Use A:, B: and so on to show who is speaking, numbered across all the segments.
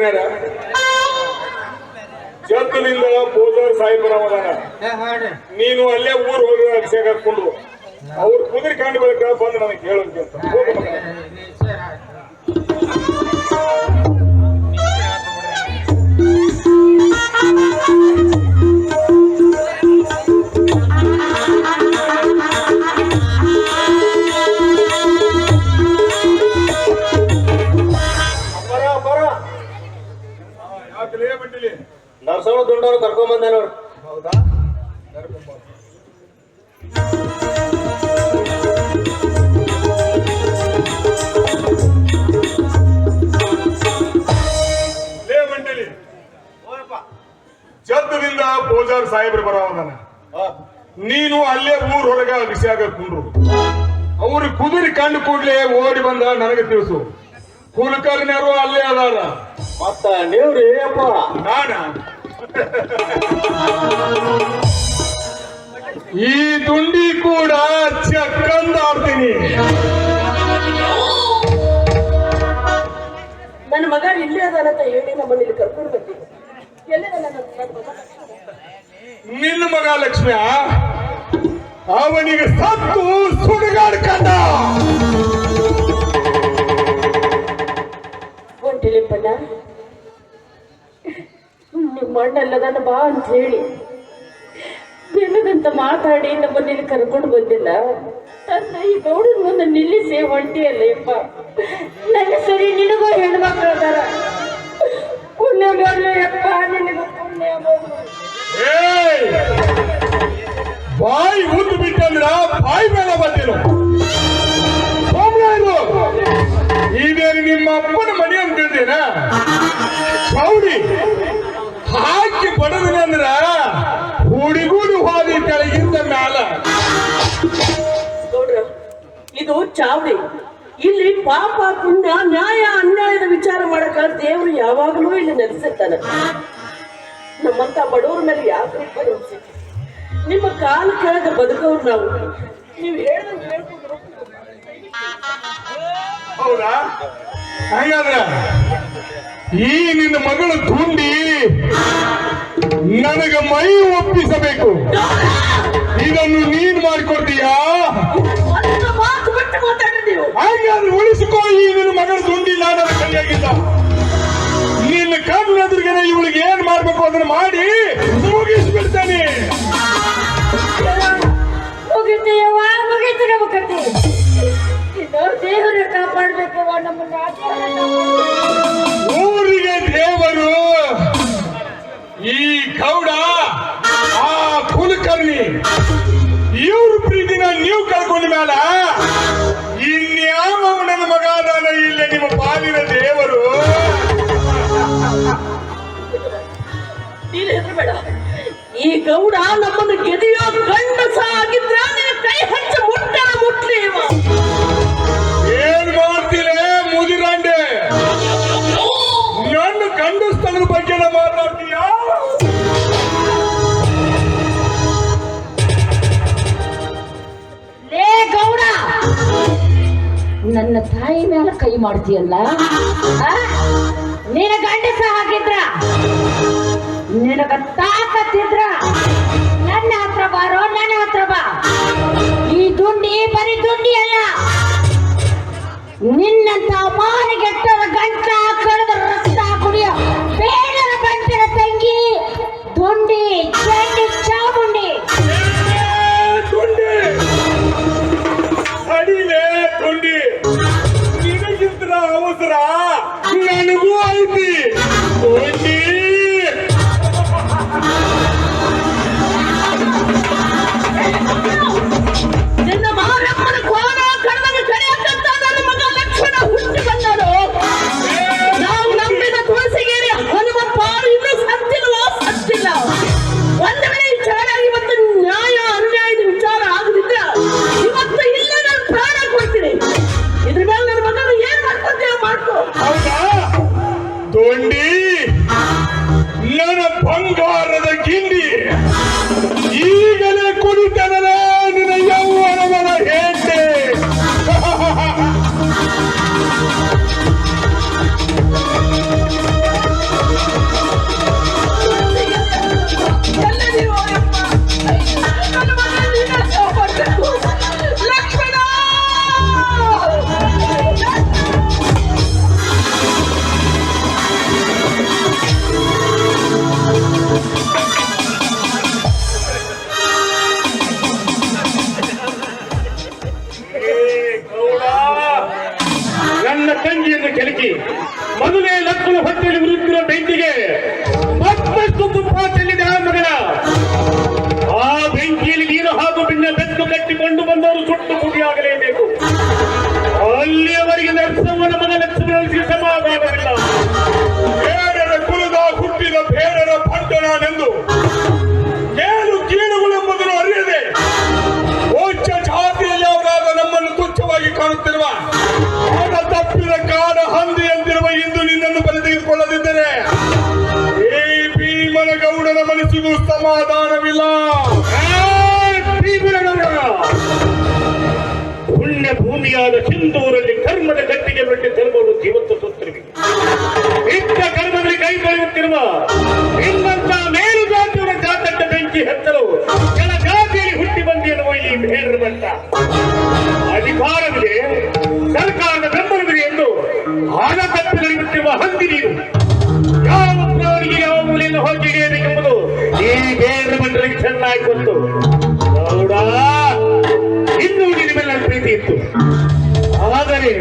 A: ಕುಲಕರ್ಣ್ಯರ ಜತ್ತದಿಂದ ಪೂಜಾರ್ ನೀನು ಅಲ್ಲೇ ಊರು ಹೋಗಿ ಅಭಿಷೇಕ ಹಾಕೊಂಡು ಅವ್ರು ಕುದುರೆ ಕಂಡು ಬಳಿಕ ಬಂದು ನನಗೆ ಹೇಳೋಕೆ ಅಂತ ನೀನು ಅಲ್ಲೇ ಊರ್ ಬಿಸಿ ಅಭಿಷೇಕ ಕುಂಡ್ರು ಅವ್ರ ಕುದುರಿ ಕಂಡು ಕೂಡ್ಲೆ ಓಡಿ ಬಂದ ನನಗೆ ತಿಳಿಸು. ಕುಲಕರ್ಣಿಯರು ಅಲ್ಲೇ ಅದಾರ.
B: ಮತ್ತ ನೀವ್ರಿ? ಅಪ್ಪ.
A: ನಾನ? ಈ ದುಂಡಿ ಕೂಡ ಚಕ್ಕಂದ ಆಡ್ತೀನಿ.
C: ನನ್ನ ಮಗ ಇಲ್ಲೇ ಅದಾನಂತ ಹೇಳಿ ನಮ್ಮನ್ನ ಇಲ್ಲಿ ಕರ್ಕೊಂಡು ಬರ್ತೀನಿ ಎಲ್ಲಿದ ನನ್ನ ಮಗ?
A: ನಿನ್ನ ಮಗ ಲಕ್ಷ್ಮಿಯ? ಅವನಿಗೆ ಸತ್ತು ಸುಡುಗಾಡ್ಕಂಡ.
C: ಹೊಂಟಿಲಿಪ್ಪಣ್ಣ ನಿಮ್ಮ ಬಾ ಅಂತ ಹೇಳಿ. ಬೆನ್ನದಂತ ಮಾತಾಡಿ ನಮ್ಮನ್ನ ಕರ್ಕೊಂಡು ಬಂದಿಲ್ಲ. ನನ್ನ ಈ ಗೌಡನ ಮುಂದೆ ನಿಲ್ಲಿಸಿ ಹೊಂಟಿಯಲ್ಲ ಯಪ್ಪ ನನ್ನ ಸರಿ ನಿನಗೋ ಹೆಣ್ಮಕ್ಳು ಅದಾರ.
A: ಬಿಟ್ಟಂದ್ರ ಬಾಯಿ ಮೇಲೆ ಬಂದಿರು ಇದೇನು ನಿಮ್ಮ ಅಪ್ಪನ ಮನೆ ಅಂತಿದ್ದೀನ ಚೌಡಿ ಹಾಕಿ ಬಡದನಂದ್ರ ಹುಡಿಗೂಡಿ ಹೋದಿ ಕೆಳಗಿಂದ ಮ್ಯಾಲ.
C: ಇದು ಚಾವಡಿ ಇಲ್ಲಿ ಪಾಪ, ಪುಣ್ಯ, ನ್ಯಾಯ, ಅನ್ಯಾಯದ ವಿಚಾರ ಮಾಡಕ ದೇವರು ಯಾವಾಗಲೂ ಇಲ್ಲಿ ನೆಲೆಸಿರ್ತಾನೆ. ನಮ್ಮಂತ ಬಡವರ ಮೇಲೆ ಯಾಕೆ ನಿಮ್ಮ ಕಾಲ ಕೆಳಗ ಬದುಕವ್ರು ನಾವು. ನೀವು ಹೇಳ್ದಂಗೆ
A: ಹೌದಾ? ಹಂಗಾದ್ರ ಈ ನಿನ್ನ ಮಗಳು ತುಂಡಿ ನನಗ ಮೈ ಒಪ್ಪಿಸಬೇಕು. ಇದನ್ನು ನೀನ್ ಮಾಡಿಕೊಡ್ತೀಯಾ? ಹಾಗಾದ್ರೆ ಉಳಿಸಿಕೋ ಈ ನಿನ್ನ ಮಗಳ ತುಂಡಿ ನಾನು ಕೈಯಾಗಿದ್ದ ನಿನ್ನ ಕಣ್ಣು ಎದುರುಗಡೆ ಇವಳಿಗೆ ಏನ್ ಮಾಡ್ಬೇಕು ಅದನ್ನ ಮಾಡಿ ಮುಗಿಸ್ಬಿಡ್ತಾನೆ. ಗೌಡ
C: ನಮ್ಮನ್ನು ಗೆದಿಯೋ ಗಂಡಸ ಆಗಿದ್ರ ನಿನ್ನ ಕೈ ಹಚ್ಚ ಮುಟ್ಟರ ಮುಟ್ಲಿ
A: ಏನ್ ಮಾಡ್ತೀರೇ ಮುದಿರಂಡೆ? ನನ್ನ ಗಂಡಸ್ತನ ಬಗ್ಗೆ ಮಾತಾಡ್ತೀಯಾ?
D: ಲೇ ಗೌಡ ನನ್ನ ತಾಯಿ ಮೇಲೆ ಕೈ ಮಾಡ್ತೀಯಲ್ಲ? ಆ? ನಿನ ಗಂಡಸ ಹಾಕಿದ್ರ ನಿನಗ ತಾಕತ್ತಿದ್ರ ದುಂಡಿ ಬರೀ ದುಂಡಿ ಅಲ್ಲ ನಿನ್ನಂತ ಮಾರಿಗೆಟ್ಟರ ಗಂಟ
C: ನನ್ನ
E: ತಂಗಿಯನ್ನು ಕೆಲಕಿ ಮೊದಲೇ ಲಕ್ಕನ ಹೊಟ್ಟೆಯಲ್ಲಿ ಉರುತ್ತಿರುವ ಬೆಂಕಿಗೆ ಭೂಮಿಯಾದ ಸಿಂಧೂರಲ್ಲಿ ಕರ್ಮದ ಕಟ್ಟಿಗೆ ಬಿಟ್ಟು ತಿರುಗಲು ಜೀವಂತ ಸುತ್ತಿವೆ ಇಂಥ ಕರ್ಮದಲ್ಲಿ ಕೈ ತೊಳೆಯುತ್ತಿರುವ ನಿಮ್ಮಂತ ಮೇಲು ಜಾತಿಯವರ ಜಾತಟ್ಟ ಬೆಂಕಿ ಹೆತ್ತಲು ಕೆಲ ಜಾತಿಯಲ್ಲಿ ಹುಟ್ಟಿ ಬಂದಿರುವ ಈ ಬೇಡರ ಬಂತ ಅಧಿಕಾರವಿದೆ, ಸರ್ಕಾರದ ಬೆಂಬಲವಿದೆ ಎಂದು ಆಗ ನಡೆಯುತ್ತಿರುವ ಹಂದಿ ನೀರು. ಯಾವ ಪ್ರಾಣಿಗೆ ಯಾವ ಮೂಲೆಯನ್ನು ಹೋಗಿ ಹಿಡಿಯಬೇಕೆಂಬುದು ಈ ಬೇರೆ ಮಂಡಳಿಗೆ ಚೆನ್ನಾಗಿ ಬಂತು ಇನ್ನೂ ನಿನ್ನ ಮೇಲೆ ಪ್ರೀತಿ ಇತ್ತು. ಆದರೆ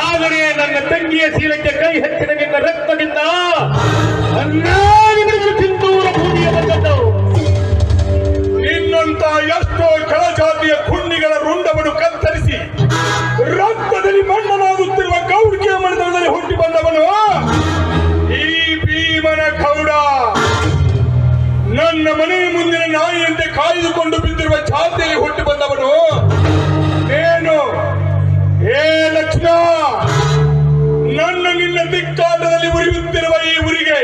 E: ಆದರೆ ನನ್ನ ತಂಗಿಯ ಶೀಲಕ್ಕೆ ಕೈ ಹೆಚ್ಚಿದ ನಿನ್ನ ರಕ್ತದಿಂದ ಸಿಂಧೂರ ಭೂಮಿಯ ಬಂದದ್ದು
A: ನಿನ್ನಂತ ಎಷ್ಟೋ ಕೆಳಜಾತಿಯ ಕುಣ್ಣಿಗಳ ರುಂಡವನ್ನು ಕತ್ತರಿಸಿ ರಕ್ತದಲ್ಲಿ ಮಣ್ಣನಾಗುತ್ತಿರುವ ಗೌಡಿಕೆಯ ಮಣಿತನದಲ್ಲಿ ಹುಟ್ಟಿ ಬಂದವನು ಈ ಭೀಮನ ಗೌಡ. ನನ್ನ ಮನೆಯ ಮುಂದಿನ ನಾಯಿಯಂತೆ ಕಾಯ್ದುಕೊಂಡು ಬಿದ್ದಿರುವ ಜಾತಿಯಲ್ಲಿ ಹುಟ್ಟಿ ಬಂದವನು. ಏ ಲಕ್ಷ್ಮ ನನ್ನ ನಿನ್ನ ದಿಕ್ಕಾಟದಲ್ಲಿ ಉರಿಯುತ್ತಿರುವ ಈ ಉರಿಗೆ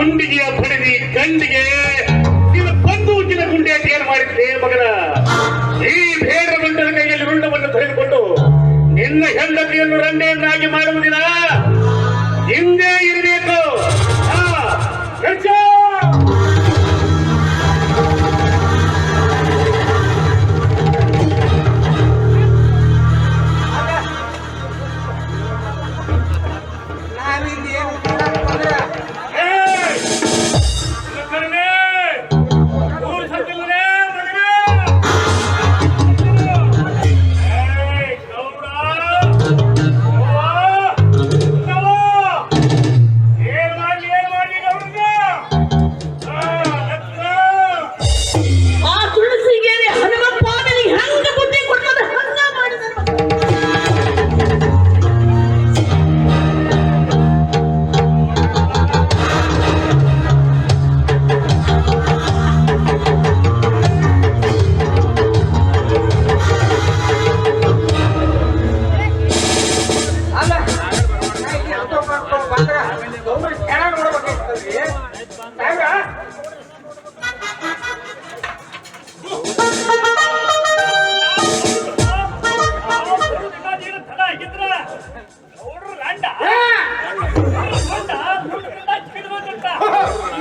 E: ಗುಂಡಿಗೆಯ ಬಡಿದಿ ಗಂಡಿಗೆ. ಬಂದು ಬಂದೂಕಿನ ಗುಂಡಿಯ ಏನ್ ಮಾಡಿದ್ದೆ ಮಗನ? ಈ ಬೇಡ ಬಂಡನ ಕೈಯಲ್ಲಿ ರುಂಡವನ್ನು ತೆಗೆದುಕೊಂಡು ನಿನ್ನ ಹೆಂಡತಿಯನ್ನು ರಂಡೆಯನ್ನಾಗಿ ಮಾಡುವುದಿಲ್ಲ ಹಿಂದೆ ಇರಬೇಕು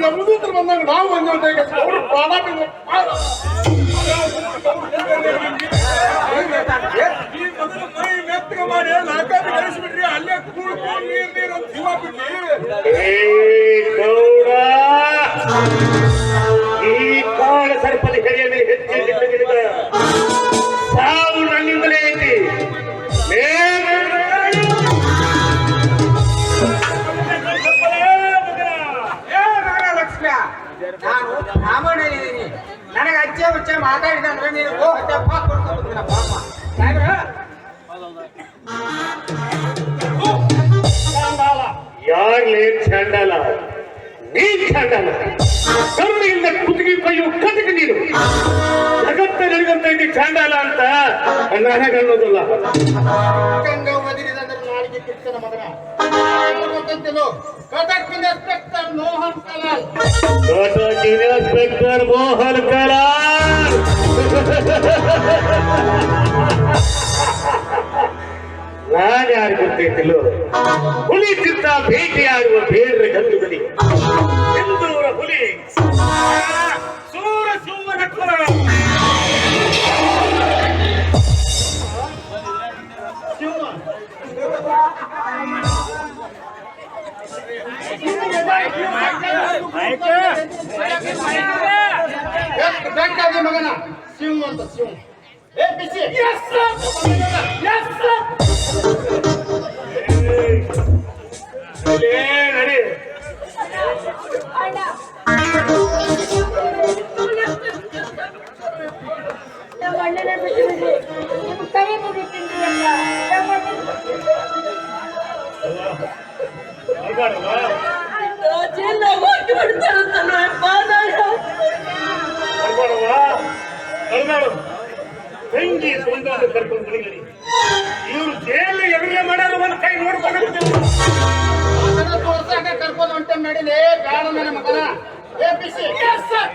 A: ನಮ್ದು ಬಂದಾಗ ನಾವು ಪ್ರಾಣ ಮಾಡಿ ಅಲ್ಲೇ ನೀರ್!
E: ಈ ಕಾಳ ಸರ್ಪದ
F: ಮಾತಾಡಿದಂದ್ರೆ ನೀನು ಗೋ ಹತ್ಯೆ ಪಾಪ ಕೊಡ್ತೀನಿ ಪಾಪ ಸಾಹೇಬ್ರ
E: ಯಾರ್ಲೇ ಚಂಡಾಲ ನೀ ಚಂಡಲ ಕರುಣೆಯಿಂದ ಕುತ್ತಿಗೆ ಕೊಯ್ಯು ಕದಕ ನೀನು. ಜಗತ್ತ ನಡೆದಂತ ಇದ್ದಿ ಚಾಂಡಾಲ ಅಂತ ನನಗನ್ನೋದಿಲ್ಲ
F: ಗಂಗ ಒದಿರಿದಂದ್ರೆ ಮಗನ ಮೋಹನ್ ಕಲಾಲ್.
E: ಮೋಹನ್ ಕಲಾಲ್. ವಾದ ಯಾರು ಗೊತ್ತೈತಿಲ್ಲ? ಹುಲಿಗಿಂತ ಭೇಟಿಯಾಗುವ ಬೇಡ್ರ ಬೇರೆ ಬಲಿ ಎಂದೂರ ಹುಲಿ. ಸೂರ ಸುಮ್ಮನ ಕುಲ. ಮಗನ. ಶಿವ ಅಂತ Shiva
G: MPC. Yes, sir.
E: Yes, sir. Hey, hey, hey. ಬೇಡ ನನ್ನ ಮಗನ? A P C. ಸರ್